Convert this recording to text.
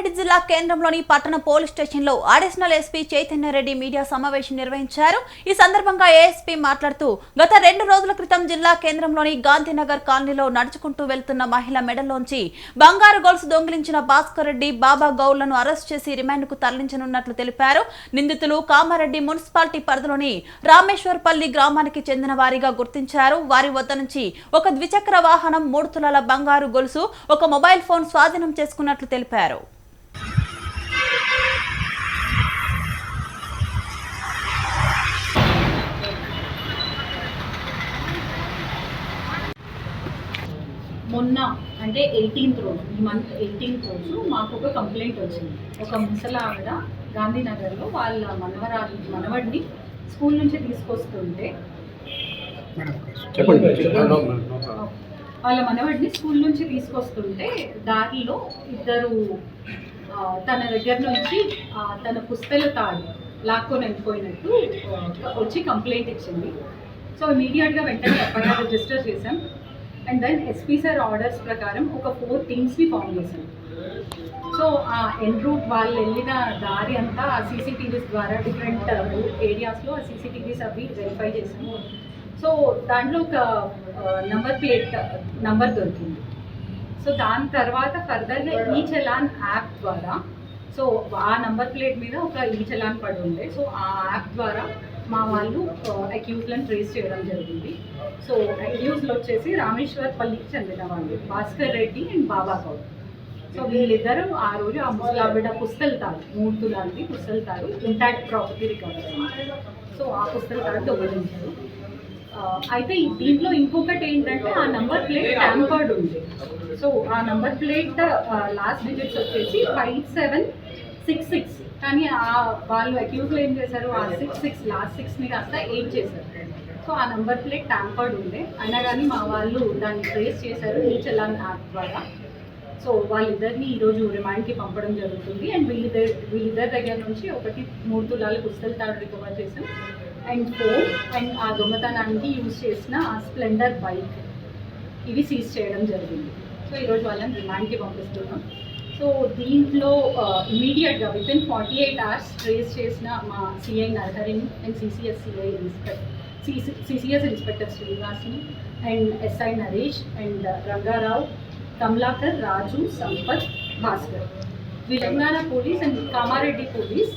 కామారెడ్డి జిల్లా కేంద్రంలోని పట్టణ పోలీస్ స్టేషన్లో అడిషనల్ ఎస్పీ చైతన్యరెడ్డి మీడియా సమావేశం నిర్వహించారు. ఈ సందర్భంగా ఏఎస్పీ మాట్లాడుతూ గత రెండు రోజుల క్రితం జిల్లా కేంద్రంలోని గాంధీనగర్ కాలనీలో నడుచుకుంటూ వెళ్తున్న మహిళ మెడలోంచి బంగారు గొలుసు దొంగిలించిన భాస్కర్ రెడ్డి బాబా గౌళ్ళను అరెస్ట్ చేసి రిమాండ్కు తరలించనున్నట్లు తెలిపారు. నిందితులు కామారెడ్డి మున్సిపాలిటీ పరిధిలోని రామేశ్వర్పల్లి గ్రామానికి చెందిన వారిగా గుర్తించారు. వారి వద్ద నుంచి ఒక ద్విచక్ర వాహనం మూడు తులాల బంగారు గొలుసు ఒక మొబైల్ ఫోన్ స్వాధీనం చేసుకున్నట్లు తెలిపారు. మొన్న అంటే ఎయిటీన్త్ రోజు ఈ మంత్ ఎయిటీన్త్ రోజు మాకు ఒక కంప్లైంట్ వచ్చింది. ఒక ముసల ఆవిడ గాంధీనగర్లో వాళ్ళ మనవరాలు మనవడిని స్కూల్ నుంచి తీసుకొస్తుంటే చెప్పండి. వాళ్ళ మనవడిని స్కూల్ నుంచి తీసుకొస్తుంటే దారిలో ఇద్దరు తన దగ్గర నుంచి తన పుస్తల తాడు లాక్కొని వెళ్ళిపోయినట్టు వచ్చి కంప్లైంట్ ఇచ్చింది. సో ఇమీడియట్గా వెంటనే ఎఫ్ఐఆర్ రిజిస్టర్ చేశాం. And then SP sir orders ప్రకారం ఒక ఫోర్ టీమ్స్ని ఫామ్ చేశాం సో ఆ ఎన్ రూట్ వాళ్ళు వెళ్ళిన దారి అంతా ఆ సీసీటీవీస్ ద్వారా డిఫరెంట్ ఏరియాస్లో uh, ఆ సీసీటీవీస్ అవి వెరిఫై చేసాము సో దాంట్లో ఒక నంబర్ ప్లేట్ నంబర్ దొరికింది. సో దాని తర్వాత ఫర్దర్గా ఈ చలాన్ యాప్ ద్వారా సో ఆ నంబర్ ప్లేట్ మీద ఒక ఈ చలాన్ పడి ఉండే. సో ఆ యాప్ ద్వారా మా వాళ్ళు అక్యూజ్లను ట్రేస్ చేయడం జరిగింది. సో అక్యూజ్లు వచ్చేసి రామేశ్వర్ పల్లికి చెందిన వాళ్ళు భాస్కర్ రెడ్డి అండ్ బాబా గౌడ్. సో వీళ్ళిద్దరూ ఆ రోజు ఆ ముసలావిడ పుస్తెళ్తారు మూడు తులాలకి పుస్తెళ్తారు ఇంటాక్ట్ ప్రాపర్టీ రికవర్ సో ఆ పుస్తెళ్తారు దొంగలించారు అయితే దీంట్లో ఇంకొకటి ఏంటంటే ఆ నంబర్ ప్లేట్ ట్యాంపర్డ్ ఉంది. సో ఆ నంబర్ ప్లేట్ లాస్ట్ డిజిట్స్ వచ్చేసి ఫైవ్ సెవెన్ సిక్స్ సిక్స్ కానీ ఆ వాళ్ళు అక్యూజ్లో ఏం చేశారు? ఆ సిక్స్ సిక్స్ లాస్ట్ సిక్స్ని కాస్త ఎయిట్ చేశారు? సో ఆ నంబర్ ప్లేట్ ట్యాంపర్డ్ ఉండే. అయినా కానీ మా వాళ్ళు దాన్ని ట్రేస్ చేశారు ఈ చలాన్ యాప్ ద్వారా. సో వాళ్ళిద్దరిని ఈరోజు రిమాండ్కి పంపడం జరుగుతుంది. అండ్ వీళ్ళిద్దరు వీళ్ళిద్దరి దగ్గర నుంచి ఒకటి మూడు తులాలు పుస్తలు తాడు రికవర్ చేసాం అండ్ ఫోన్ అండ్ ఆ దొంగతనానికి యూజ్ చేసిన ఆ స్ప్లెండర్ బైక్ ఇవి సీజ్ చేయడం జరిగింది. సో ఈరోజు వాళ్ళని రిమాండ్కి పంపిస్తున్నాం. సో దీంట్లో ఇమీడియట్గా within forty eight hours trace చేసిన మా CI నరహరిని and CCS CI inspector CCS inspector శ్రీనివాస్ని and SI Naresh and uh, Rangarao Kamalakar Raju Sampath Bhaskar. Telangana police and Kamareddy police